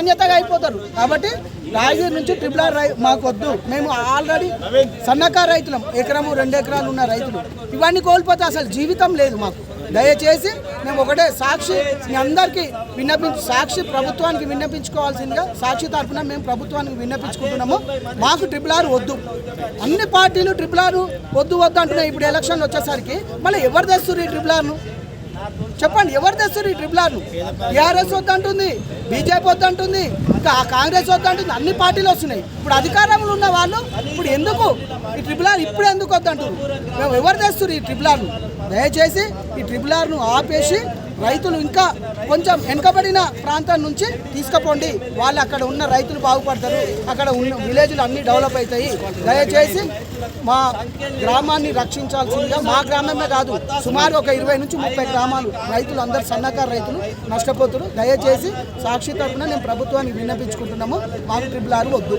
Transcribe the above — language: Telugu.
నాణ్యతగా అయిపోతారు. కాబట్టి రాయగిరి నుంచి ట్రిపుల్ ఆర్ రై మాకు వద్దు మేము ఆల్రెడీ సన్నకారు రైతులం. ఎకరము రెండు ఎకరాలు ఉన్న రైతులు. ఇవన్నీ కోల్పోతే అసలు జీవితం లేదు మాకు. దయచేసి మేము ఒకటే సాక్షి మీ అందరికీ విన్నపించి సాక్షి ప్రభుత్వానికి విన్నపించుకోవాల్సిందిగా సాక్షి తరఫున మేము ప్రభుత్వానికి విన్నపించుకుంటున్నాము. మాకు ట్రిపుల్ ఆర్ వద్దు. అన్ని పార్టీలు ట్రిపుల్ ఆర్ వద్దు వద్దు అంటున్నాయి. ఇప్పుడు ఎలక్షన్ వచ్చేసరికి మళ్ళీ ఎవరు తెస్తారు ఈ ట్రిపుల్ ఆర్ను? చెప్పండి ఎవరు తెస్తారు ఈ ట్రిపుల్ ఆర్ను టీఆర్ఎస్ వద్దంటుంది బీజేపీ వద్దంటుంది ఇంకా కాంగ్రెస్ వద్దంటుంది అన్ని పార్టీలు వస్తున్నాయి. ఇప్పుడు అధికారంలో ఉన్న వాళ్ళు ఇప్పుడు ఎందుకు ఈ ట్రిపుల్ ఆర్ ఇప్పుడు ఎందుకు వద్దంటారు మేము ఎవరు తెస్తారు ఈ ట్రిపుల్ ఆర్ను దయచేసి ఈ ట్రిపుల్ ఆర్ను ఆపేసి రైతులు ఇంకా కొంచెం వెనుకబడిన ప్రాంతం నుంచి తీసుకుపోండి. వాళ్ళు అక్కడ ఉన్న రైతులు బాగుపడతారు. అక్కడ ఉన్న విలేజ్లు అన్నీ డెవలప్ అవుతాయి. దయచేసి మా గ్రామాన్ని రక్షించాల్సిందిగా మా గ్రామమే కాదు సుమారు ఒక ఇరవై నుంచి ముప్పై గ్రామాలు రైతులు అందరు సన్నకారు రైతులు నష్టపోతున్నారు దయచేసి సాక్షి తరఫున నేను ప్రభుత్వానికి విన్నపించుకుంటున్నాము. మాకు ట్రిపుల్ ఆర్ వద్దు.